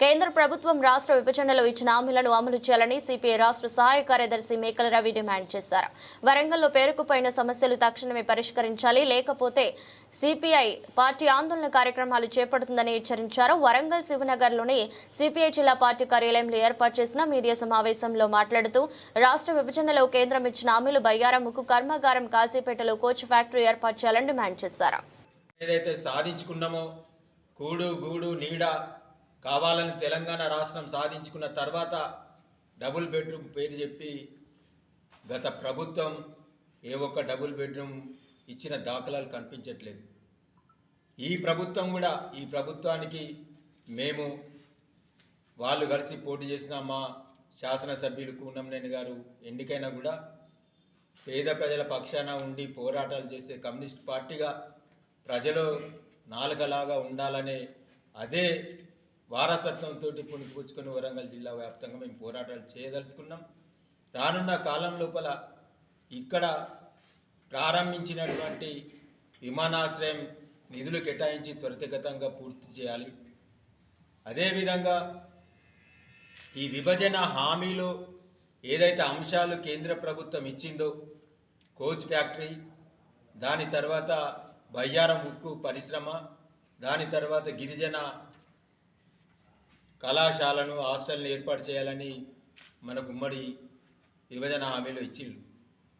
కేంద్ర ప్రభుత్వం రాష్ట్ర విభజనలో ఇచ్చిన హామీలను అమలు చేయాలని సిపిఐ రాష్ట్ర సహాయ కార్యదర్శి మేకల రవి డిమాండ్ చేశారు. వరంగల్లో పేరుకుపోయిన సమస్యలు తక్షణమే పరిష్కరించాలి లేకపోతే సిపిఐ పార్టీ ఆందోళన కార్యక్రమాలు చేపడుతుందని హెచ్చరించారు. వరంగల్ శివనగర్లోని సిపిఐ జిల్లా పార్టీ కార్యాలయంలో ఏర్పాటు చేసిన మీడియా సమావేశంలో మాట్లాడుతూ రాష్ట్ర విభజనలో కేంద్రం ఇచ్చిన హామీలు బయ్యారమ్ముకు కర్మాగారం కాశీపేటలో కోచ్ ఫ్యాక్టరీ ఏర్పాటు చేయాలని డిమాండ్ చేశారు. ఏదైతే సాధించుకున్నామో కూడు గూడు నీడ కావాలని తెలంగాణ రాష్ట్రం సాధించుకున్న తర్వాత డబుల్ బెడ్రూమ్ పేరు చెప్పి గత ప్రభుత్వం ఏ ఒక్క డబుల్ బెడ్రూమ్ ఇచ్చిన దాఖలాలు కనిపించట్లేదు. ఈ ప్రభుత్వం కూడా ఈ ప్రభుత్వానికి మేము వాళ్ళు కలిసి పోటీ చేసిన మా శాసనసభ్యులు కూనంనేని గారు ఎన్నికైనా కూడా పేద ప్రజల పక్షాన ఉండి పోరాటాలు చేసే కమ్యూనిస్ట్ పార్టీగా ప్రజలు నాలుగలాగా ఉండాలనే అదే వారసత్వంతో పుణిపుచ్చుకొని వరంగల్ జిల్లా వ్యాప్తంగా మేము పోరాటాలు చేయదలుచుకున్నాం. రానున్న కాలం లోపల ఇక్కడ ప్రారంభించినటువంటి విమానాశ్రయం నిధులు కేటాయించి త్వరితగతంగా పూర్తి చేయాలి. అదేవిధంగా ఈ విభజన హామీలో ఏదైతే అంశాలు కేంద్ర ప్రభుత్వం ఇచ్చిందో కోచ్ ఫ్యాక్టరీ దాని తర్వాత బయ్యారం ఉక్కు పరిశ్రమ దాని తర్వాత గిరిజన కళాశాలను హాస్టల్ని ఏర్పాటు చేయాలని మనకు ఉమ్మడి విభజన హామీలు ఇచ్చిండ్రు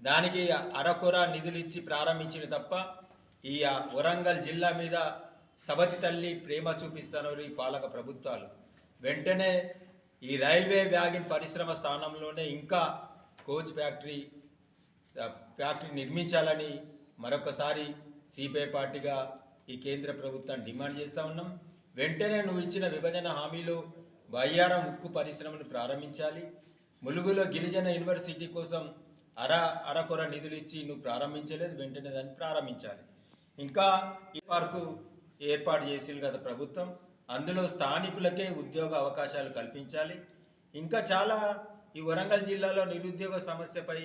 దానికి అరకొర నిధులు ఇచ్చి ప్రారంభించిన తప్ప ఈ వరంగల్ జిల్లా మీద సబతి తల్లి ప్రేమ చూపిస్తున్నారు ఈ పాలక ప్రభుత్వాలు. వెంటనే ఈ రైల్వే వ్యాగిన్ పరిశ్రమ స్థానంలోనే ఇంకా కోచ్ ఫ్యాక్టరీ ఫ్యాక్టరీ నిర్మించాలని మరొకసారి సిపిఐ పార్టీగా ఈ కేంద్ర ప్రభుత్వాన్ని డిమాండ్ చేస్తూ ఉన్నాం. వెంటనే నువ్వు ఇచ్చిన విభజన హామీలో బయ్యారం ఉక్కు పరిశ్రమను ప్రారంభించాలి. ములుగులో గిరిజన యూనివర్సిటీ కోసం అర అరకొర నిధులు ఇచ్చి నువ్వు ప్రారంభించలేదు వెంటనే దాన్ని ప్రారంభించాలి. ఇంకా ఈ పార్కు ఏర్పాటు చేసింది గత ప్రభుత్వం. అందులో స్థానికులకే ఉద్యోగ అవకాశాలు కల్పించాలి. ఇంకా చాలా ఈ వరంగల్ జిల్లాలో నిరుద్యోగ సమస్యపై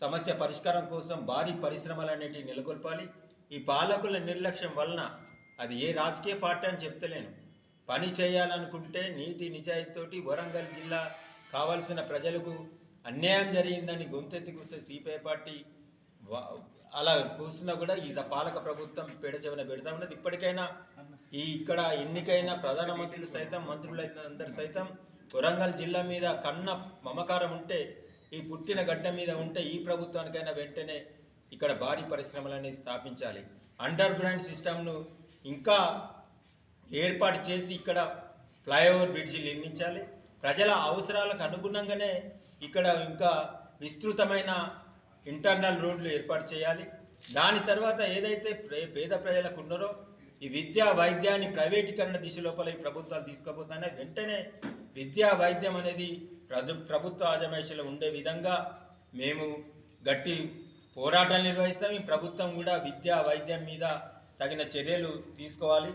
సమస్య పరిష్కారం కోసం భారీ పరిశ్రమలు అనేటివి నెలకొల్పాలి. ఈ పాలకుల నిర్లక్ష్యం వలన అది ఏ రాజకీయ పార్టీ అని చెప్తలేను. పని చేయాలనుకుంటే నీతి నిజాయితీతోటి వరంగల్ జిల్లా కావలసిన ప్రజలకు అన్యాయం జరిగిందని గొంతెత్తి కూసే సిపిఐ పార్టీ అలా కూస్తున్నా కూడా ఈ పాలక ప్రభుత్వం పెడచెవన పెడతా ఉన్నది. ఇప్పటికైనా ఈ ఇక్కడ ఎన్నికైన ప్రధానమంత్రులు సైతం మంత్రులు అయిన అందరు సైతం వరంగల్ జిల్లా మీద కన్న మమకారం ఉంటే ఈ పుట్టిన గడ్డ మీద ఉంటే ఈ ప్రభుత్వానికైనా వెంటనే ఇక్కడ భారీ పరిశ్రమలని స్థాపించాలి. అండర్ గ్రౌండ్ సిస్టమ్ను ఇంకా ఏర్పాటు చేసి ఇక్కడ ఫ్లైఓవర్ బ్రిడ్జి నిర్మించాలి. ప్రజల అవసరాలకు అనుగుణంగానే ఇక్కడ ఇంకా విస్తృతమైన ఇంటర్నల్ రోడ్లు ఏర్పాటు చేయాలి. దాని తర్వాత ఏదైతే పేద ప్రజలకు ఉన్నారో ఈ విద్యా వైద్యాన్ని ప్రైవేటీకరణ దిశ లోపల ఈ ప్రభుత్వాలు తీసుకుపోతున్నాయి. వెంటనే విద్యా వైద్యం అనేది ప్రభు ప్రభుత్వ ఆజమాయిషిలో ఉండే విధంగా మేము గట్టి పోరాటాలు నిర్వహిస్తాం. ఈ ప్రభుత్వం కూడా విద్యా వైద్యం మీద తగిన చర్యలు తీసుకోవాలి.